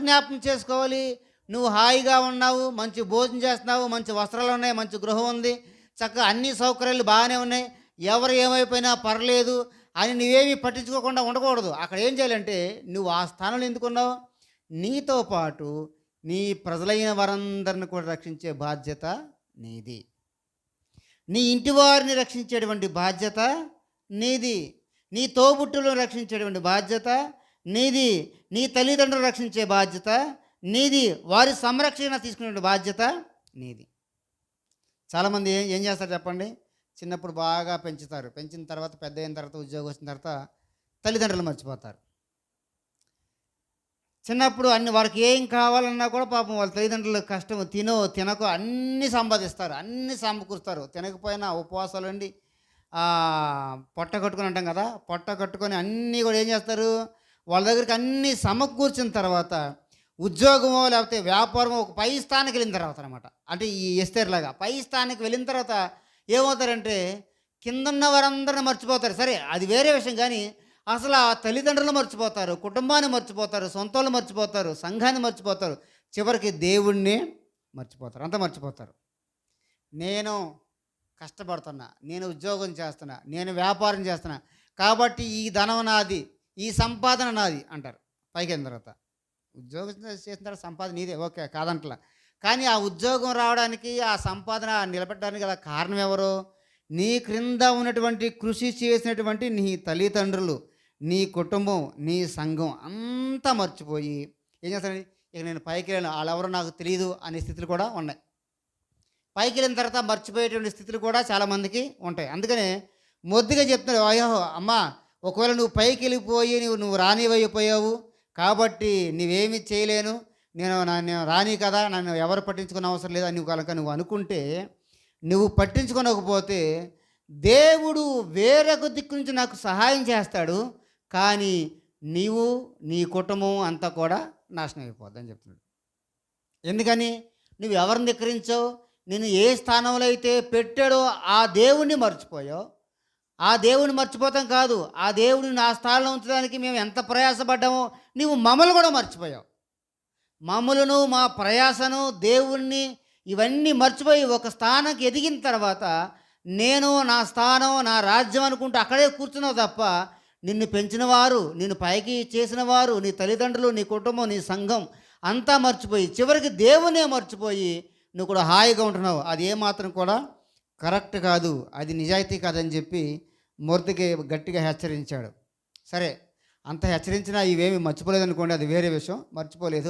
జ్ఞాపకం చేసుకోవాలి. నువ్వు హాయిగా ఉన్నావు మంచి భోజనం చేస్తున్నావు మంచి వస్త్రాలు ఉన్నాయి మంచి గృహం ఉంది. చక్కగా అన్ని సౌకర్యాలు బాగానే ఉన్నాయి. ఎవరు ఏమైపోయినా పర్లేదు అని నువ్వేమీ పట్టించుకోకుండా ఉండకూడదు. అక్కడ ఏం చేయాలంటే నువ్వు ఆ స్థానంలో ఎందుకున్నావు? నీతో పాటు నీ ప్రజలైన వారందరిని కూడా రక్షించే బాధ్యత నీది. నీ ఇంటి వారిని రక్షించేటువంటి బాధ్యత నీది. నీ తోబుట్టులను రక్షించేటువంటి బాధ్యత నీది. నీ తల్లిదండ్రులు రక్షించే బాధ్యత నీది వారి సంరక్షణ తీసుకునే బాధ్యత నీది. చాలామంది ఏం ఏం చేస్తారు చెప్పండి? చిన్నప్పుడు బాగా పెంచుతారు. పెంచిన తర్వాత పెద్ద అయిన తర్వాత ఉద్యోగం వచ్చిన తర్వాత తల్లిదండ్రులు మర్చిపోతారు. చిన్నప్పుడు అన్ని వారికి ఏం కావాలన్నా కూడా పాపం వాళ్ళ తల్లిదండ్రులు కష్టం తినో తినకో అన్నీ సంపాదిస్తారు. అన్నీ సమకూరుస్తారు. తినకపోయినా ఉపవాసాలు ఉండి పొట్ట కట్టుకొని అంటాం కదా? పొట్ట కట్టుకొని అన్నీ కూడా ఏం చేస్తారు? వాళ్ళ దగ్గరికి అన్నీ సమకూర్చిన తర్వాత ఉద్యోగమో లేకపోతే వ్యాపారమో ఒక పై స్థానికి వెళ్ళిన తర్వాత అనమాట అంటే ఈ ఎస్తేర్లాగా పై స్థానికి వెళ్ళిన తర్వాత ఏమవుతారంటే కిందన్న వారందరిని మర్చిపోతారు. సరే అది వేరే విషయం కానీ అసలు ఆ తల్లిదండ్రులు మర్చిపోతారు కుటుంబాన్ని మర్చిపోతారు సొంతలు మర్చిపోతారు సంఘాన్ని మర్చిపోతారు. చివరికి దేవుణ్ణి మర్చిపోతారు. అంతా మర్చిపోతారు. నేను కష్టపడుతున్నా నేను ఉద్యోగం చేస్తున్నా నేను వ్యాపారం చేస్తున్నా. కాబట్టి ఈ ధనం నాది. ఈ సంపాదన నాది అంటారు. పైకి అయిన తర్వాత. ఉద్యోగం చేసిన తర్వాత సంపాదన నీదే. ఓకే కాదంటలా. కానీ ఆ ఉద్యోగం రావడానికి ఆ సంపాదన నిలబెట్టడానికి గల కారణం ఎవరు? నీ క్రింద ఉన్నటువంటి కృషి చేసినటువంటి నీ తల్లిదండ్రులు నీ కుటుంబం నీ సంఘం అంతా మర్చిపోయి ఏం చేస్తానండి ఇక నేను పైకి వెళ్ళాను వాళ్ళెవరో నాకు తెలియదు అనే స్థితులు కూడా ఉన్నాయి. పైకి వెళ్ళిన తర్వాత మర్చిపోయేటువంటి స్థితులు కూడా చాలామందికి ఉంటాయి. అందుకనే మొద్దుగా చెప్తున్నారు అయ్యో అమ్మ ఒకవేళ నువ్వు పైకి వెళ్ళిపోయి నువ్వు నువ్వు రానివైపోయావు కాబట్టి నువ్వేమీ చేయలేను. నేను నా- నేను రాని కదా నన్ను ఎవరు పట్టించుకున్న అవసరం లేదా అని కనుక నువ్వు అనుకుంటే నువ్వు పట్టించుకోనకపోతే దేవుడు వేరొక దిక్కు నుంచి నాకు సహాయం చేస్తాడు. కానీ నీవు నీ కుటుంబం అంతా కూడా నాశనం అయిపోద్దని చెప్తున్నాడు. ఎందుకని? నువ్వు ఎవరిని ధిక్కరించావు? నేను ఏ స్థానంలో అయితే పెట్టాడో ఆ దేవుణ్ణి మర్చిపోయావు. ఆ దేవుని మర్చిపోతాం కాదు. ఆ దేవుడిని నా స్థానంలో ఉంచడానికి మేము ఎంత ప్రయాసపడ్డామో నీవు మమ్మల్ని కూడా మర్చిపోయావు. మమ్మలను మా ప్రయాసను దేవుణ్ణి ఇవన్నీ మర్చిపోయి ఒక స్థానానికి ఎదిగిన తర్వాత నేను నా స్థానం నా రాజ్యం అనుకుంటూ అక్కడే కూర్చున్నావు తప్ప నిన్ను పెంచిన వారు నిన్ను పైకి చేసిన వారు నీ తల్లిదండ్రులు నీ కుటుంబం నీ సంఘం అంతా మర్చిపోయి చివరికి దేవునే మర్చిపోయి నువ్వు కూడా హాయిగా ఉంటున్నావు. అది ఏమాత్రం కూడా కరెక్ట్ కాదు. అది నిజాయితీ కాదని చెప్పి మూర్తికి గట్టిగా హెచ్చరించాడు. సరే అంత హెచ్చరించినా ఇవేమి మర్చిపోలేదు అనుకోండి అది వేరే విషయం. మర్చిపోలేదు.